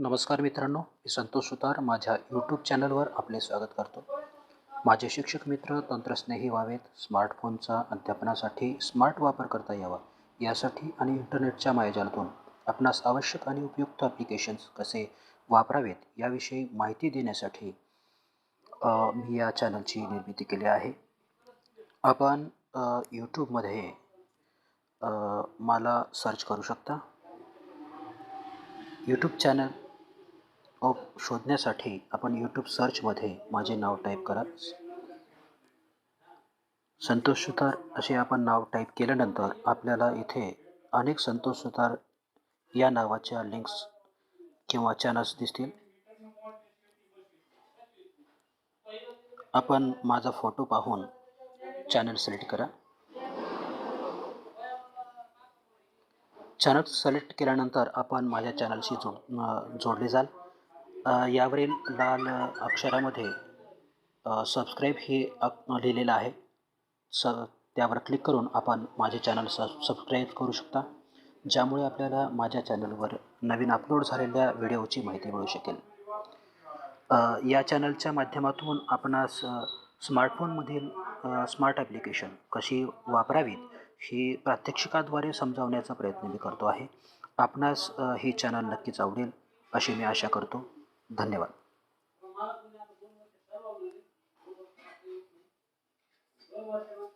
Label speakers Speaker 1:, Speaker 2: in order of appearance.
Speaker 1: नमस्कार मित्रांनो मी संतोष सुतार. माझ्या यूट्यूब चॅनलवर आपले स्वागत करतो. माझे शिक्षक मित्र तंत्रस्नेही व्हावेत. स्मार्टफोनचा अध्यापनासाठी स्मार्ट वापर करता यावा. यासाठी आणि इंटरनेटच्या मायाजालातून आपणास आवश्यक आणि उपयुक्त ॲप्लिकेशन्स कसे वापरावेत याविषयी माहिती देण्यासाठी मी या चॅनलची निर्मिती केली आहे. आपण यूट्यूबमध्ये मला सर्च करू शकता. यूट्यूब चॅनल ऑफ शोधण्यासाठी आपण यूट्यूब सर्चमध्ये माझे नाव टाईप करा. संतोष सुतार असे आपण नाव टाईप केल्यानंतर आपल्याला इथे अनेक संतोष सुतार या नावाच्या लिंक्स किंवा चॅनल्स दिसतील. आपण माझा फोटो पाहून चॅनल सिलेक्ट करा. चॅनल सिलेक्ट केल्यानंतर आपण माझ्या चॅनलशी जोड जोडले जाल. यावरील लाल अक्षरामध्ये सबस्क्राईब हे अप लिहिलेलं आहे. स त्यावर क्लिक करून आपण माझे चॅनल सब सबस्क्राईब करू शकता. ज्यामुळे आपल्याला माझ्या चॅनलवर नवीन अपलोड झालेल्या व्हिडिओची माहिती मिळू शकेल. या चॅनलच्या माध्यमातून आपणास स्मार्टफोनमधील स्मार्ट ॲप्लिकेशन कशी वापरावीत ही प्रात्यक्षिकाद्वारे समजावण्याचा प्रयत्न मी करतो आहे. आपणास हे चॅनल नक्कीच आवडेल अशी मी आशा करतो. धन्यवाद. सर्व